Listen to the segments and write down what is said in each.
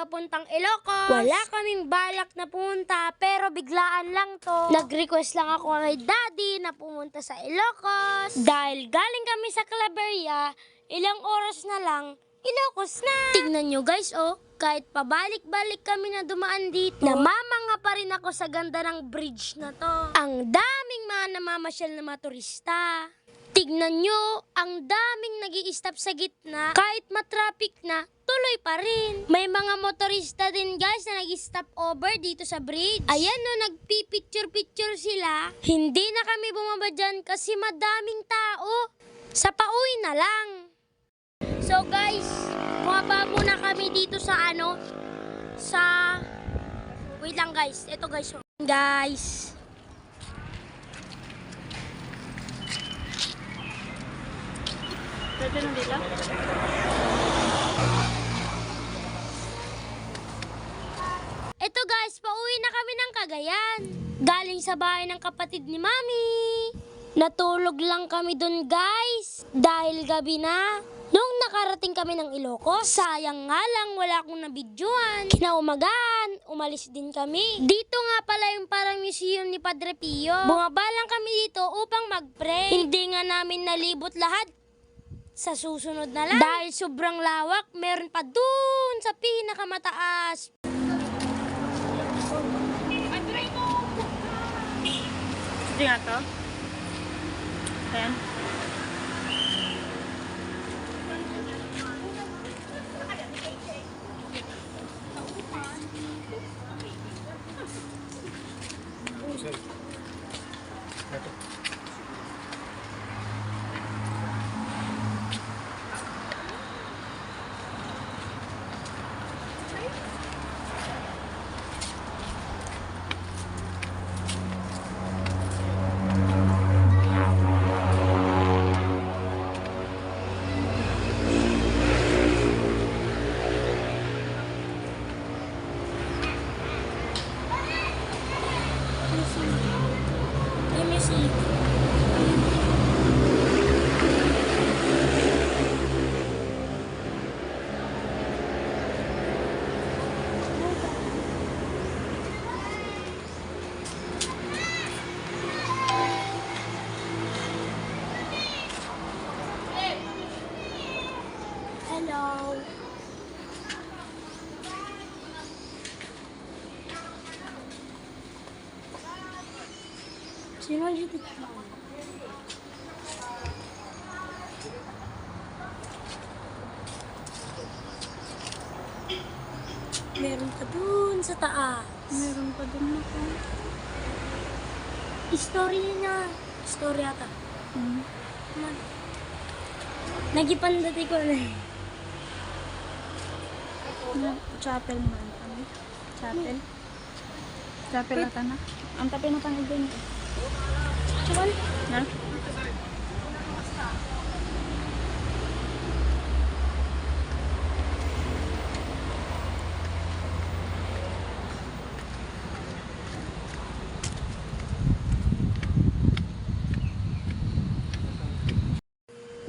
papuntang Ilocos. Wala kaming balak na pumunta, pero biglaan lang to. Nag-request lang ako kay daddy na pumunta sa Ilocos. Dahil galing kami sa Claveria, ilang oras na lang, Ilocos na. Tignan nyo guys, oh. Kahit pabalik-balik kami na dumaan dito, namamanga pa rin ako sa ganda ng bridge na to. Ang daming mga namamasyal na mga turista. Tignan nyo, ang daming nag stop sa gitna. Kahit matraffic na, tuloy pa rin. May mga motorista din guys na nag-stop over dito sa bridge. Ayan no, nagpipicture-picture sila. Hindi na kami bumaba dyan kasi madaming tao. Sa pauwi na lang. So guys, bumaba muna kami dito sa ano, sa... Wait lang guys, ito guys. Guys, Pwede na dito? Ito guys, pauwi na kami ng Cagayan. Galing sa bahay ng kapatid ni Mami. Natulog lang kami dun guys. Dahil gabi na. Nung nakarating kami ng Ilocos, sayang nga lang wala akong nabidyoan. Kinaumagaan, umalis din kami. Dito nga pala yung parang museum ni Padre Pio. Bumaba lang kami dito upang mag-pray. Hindi nga namin nalibot lahat sa susunod na lang. Dahil sobrang lawak, meron pa dun sa pinakamataas. Hindi nga to. Ayan. Sino dito? Meron ka dun sa taas. Meron pa din ako. Story niya. Story ata. Hmm. Man. Nagipandati ko na eh. Na, chapel man. Ano? Chapel? Chapel ata na. Ang tapi na tanong din. Na?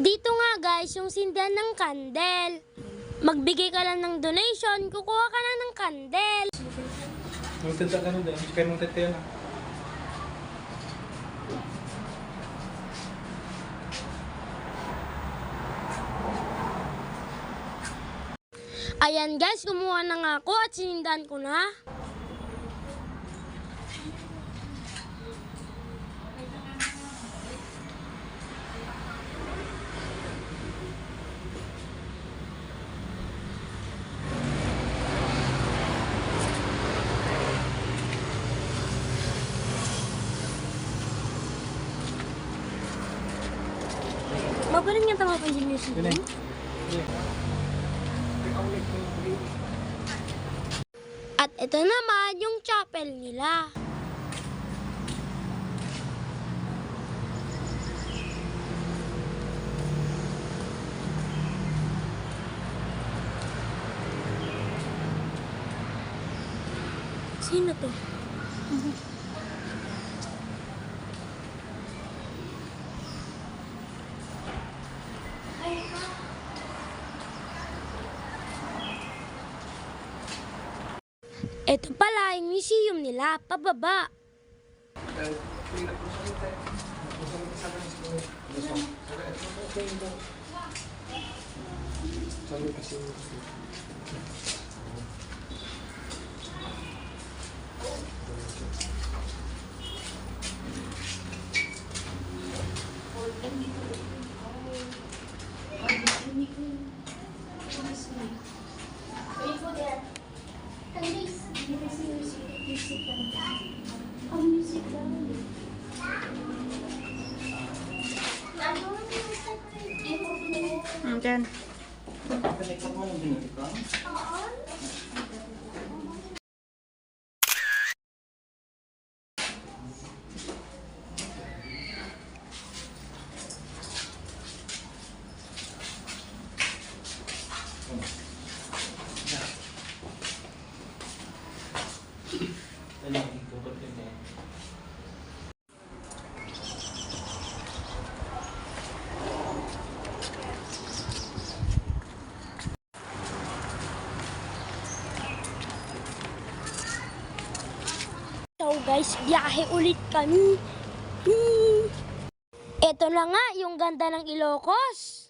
Dito nga guys, yung sindahan ng kandel. Magbigay ka lang ng donation, kukuha ka na ng kandel. Nung tanda ka nun, hindi ka nung tanda na. Ayan guys, kumuha na nga ako at sinindahan ko na. Magaling nga tama pa yung music. Yun eh. At ito naman yung chapel nila. Sino to? Ito pala yung museum nila, pababa. Hmm, dyan. So guys, biyahe ulit kami. Ito na nga yung ganda ng Ilocos.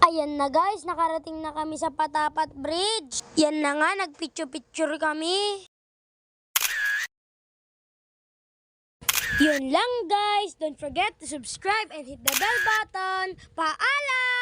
Ayan na guys, nakarating na kami sa Patapat Bridge. Yan na nga, nagpicture-picture kami. Yun lang guys. Don't forget to subscribe and hit the bell button. Paalam!